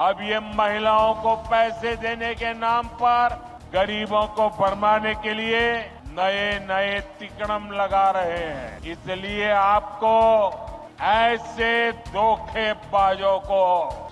अब ये महिलाओं को पैसे देने के नाम पर गरीबों को भरमाने के लिए नए नए तिकड़म लगा रहे हैं। इसलिए आपको ऐसे धोखेबाजों को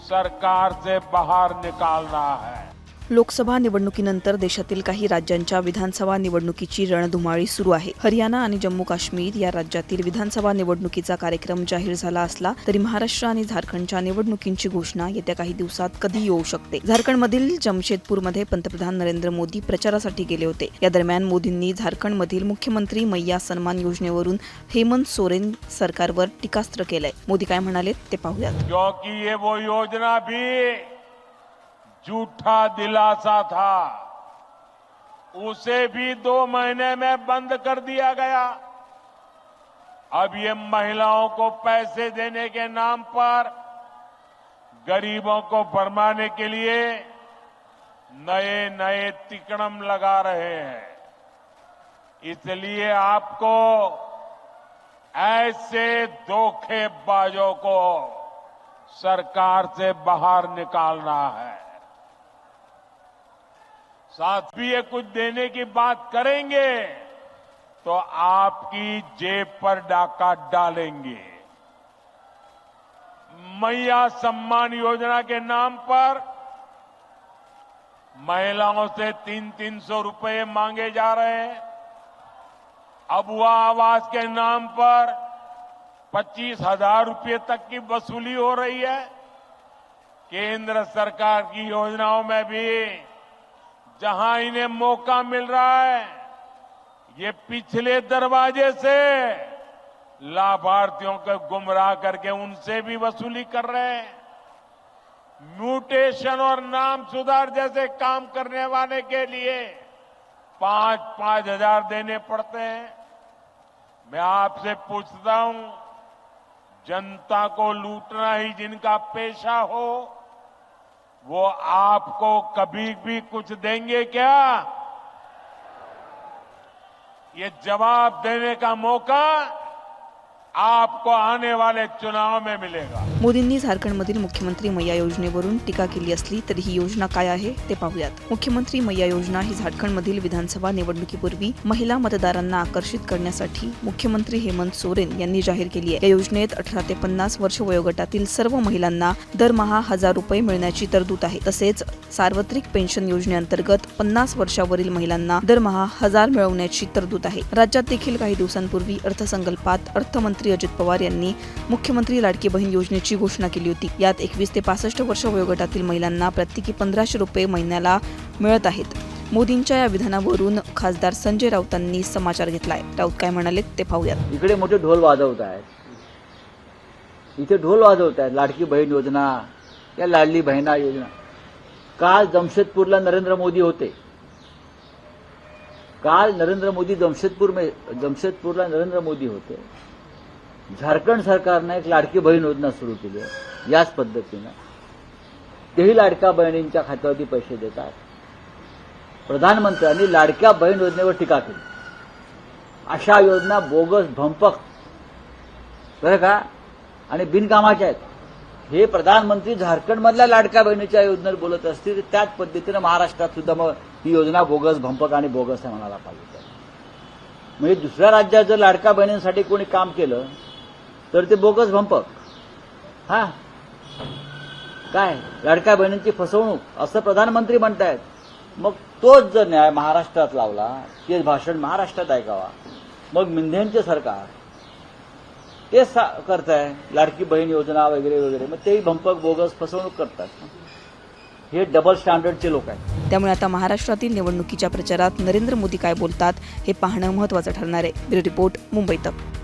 सरकार से बाहर निकालना है। लोकसभा निवडणुकीनंतर देशातील काही राज्यांच्या विधानसभा निवडणुकीची रणधुमाळी सुरू आहे. हरियाणा आणि जम्मू काश्मीर या राज्यातील विधानसभा निवडणुकीचा कार्यक्रम जाहीर झाला असला तरी महाराष्ट्र आणि झारखंडच्या निवडणुकींची घोषणा येत्या काही दिवसात कधी येऊ शकते? झारखंडमधील जमशेदपूरमध्ये पंतप्रधान नरेंद्र मोदी प्रचारासाठी गेले होते. या दरम्यान मोदींनी झारखंडमधील मुख्यमंत्री मैया सन्मान योजनेवरून हेमंत सोरेन सरकारवर टीकास्त्र केलंय. मोदी काय म्हणाले ते पाहूयात. योजना भी झूठा दिलासा था। उसे भी दो महीने में बंद कर दिया गया। अब ये महिलाओं को पैसे देने के नाम पर गरीबों को भरमाने के लिए नए नए तिकड़म लगा रहे हैं। इसलिए आपको ऐसे धोखेबाजों को सरकार से बाहर निकालना है। साथ भी ये कुछ देने की बात करेंगे तो आपकी जेब पर डाका डालेंगे। मैया सम्मान योजना के नाम पर महिलाओं से तीन तीन सौ रुपये मांगे जा रहे हैं। अबुआ आवास के नाम पर पच्चीस हज़ार रुपये तक की वसूली हो रही है। केंद्र सरकार की योजनाओं में भी जहाँ इन्हें मौका मिल रहा है, ये पिछले दरवाजे से लाभार्थियों को गुमराह करके उनसे भी वसूली कर रहे हैं। म्यूटेशन और नाम सुधार जैसे काम करने वाले के लिए पाँच पाँच हज़ार देने पड़ते हैं। मैं आपसे पूछता हूँ, जनता को लूटना ही जिनका पेशा हो वो आपको कभी भी कुछ देंगे क्या? ये जवाब देने का मौका आपको आने वाले चुनाव में मिलेगा। मोदींनी झारखंडमधील मुख्यमंत्री मैया योजनेवरून टीका केली असली तरी ही योजना काय आहे ते पाहूयात. मुख्यमंत्री मैया योजना ही झारखंडमधील विधानसभा निवडणुकीपूर्वी महिला मतदारांना आकर्षित करण्यासाठी मुख्यमंत्री हेमंत सोरेन यांनी जाहीर केली आहे. या योजनेत अठरा ते पन्नास वर्ष वयोगटातील सर्व महिलांना दरमहा हजार रुपये मिळण्याची तरतूद आहे. तसेच सार्वत्रिक पेन्शन योजनेअंतर्गत पन्नास वर्षावरील महिलांना दरमहा हजार मिळवण्याची तरतूद आहे. राज्यात देखील काही दिवसांपूर्वी अर्थसंकल्पात अर्थमंत्री अजित पवार यांनी मुख्यमंत्री लाडकी बहीण योजनेची घोषणा केली होती. यात एकवीस ते पासष्ट वर्ष वयोगटातील महिलांना प्रत्येकी पंधराशे रुपये महिन्याला मिळत आहेत. मोदींच्या या विधानावरून खासदार संजय राऊतांनी समाचार घेतलाय. राऊत काय म्हणाले ते पाहूयात. इकडे मोठे ढोल वाजवत आहेत. इथे ढोल वाजवत आहेत. लाडकी बहीण योजना या लाडली बहिणा योजना. काल जमशेदपूरला नरेंद्र मोदी होते. काल नरेंद्र मोदी जमशेदपूर जमशेदपूरला नरेंद्र मोदी होते. झारखंड सरकारनं एक लाडकी बहीण योजना सुरू केली आहे. याच पद्धतीनं. तेही लाडक्या बहिणींच्या खात्यावरती पैसे देतात. प्रधानमंत्र्यांनी लाडक्या बहीण योजनेवर टीका केली. अशा योजना बोगस भंपक बरं का? आणि बिनकामाच्या आहेत. हे प्रधानमंत्री झारखंडमधल्या लाडक्या बहिणीच्या योजनेवर बोलत असतील त्याच पद्धतीनं महाराष्ट्रात सुद्धा मग ही योजना बोगस भंपक आणि बोगस आहे म्हणायला पाहिजे. म्हणजे दुसऱ्या राज्यात जर लाडक्या बहिणींसाठी कोणी काम केलं तर ते बोगस भंपक. हा. काय? लाडक्या बहिणींची फसवणूक असं प्रधानमंत्री म्हणतायत. मग तोच जर न्याय महाराष्ट्रात लावला ते भाषण महाराष्ट्रात ऐकावा. मग मिंधेंचे सरकार ते सा करताय लाडकी बहीण योजना वगैरे वगैरे. मग तेही भंपक बोगस फसवणूक करतात. हे डबल स्टँडर्डचे लोक आहेत. त्यामुळे आता महाराष्ट्रातील निवडणुकीच्या प्रचारात नरेंद्र मोदी काय बोलतात हे पाहणं महत्त्वाचं ठरणार आहे. ब्युरो रिपोर्ट मुंबई तक.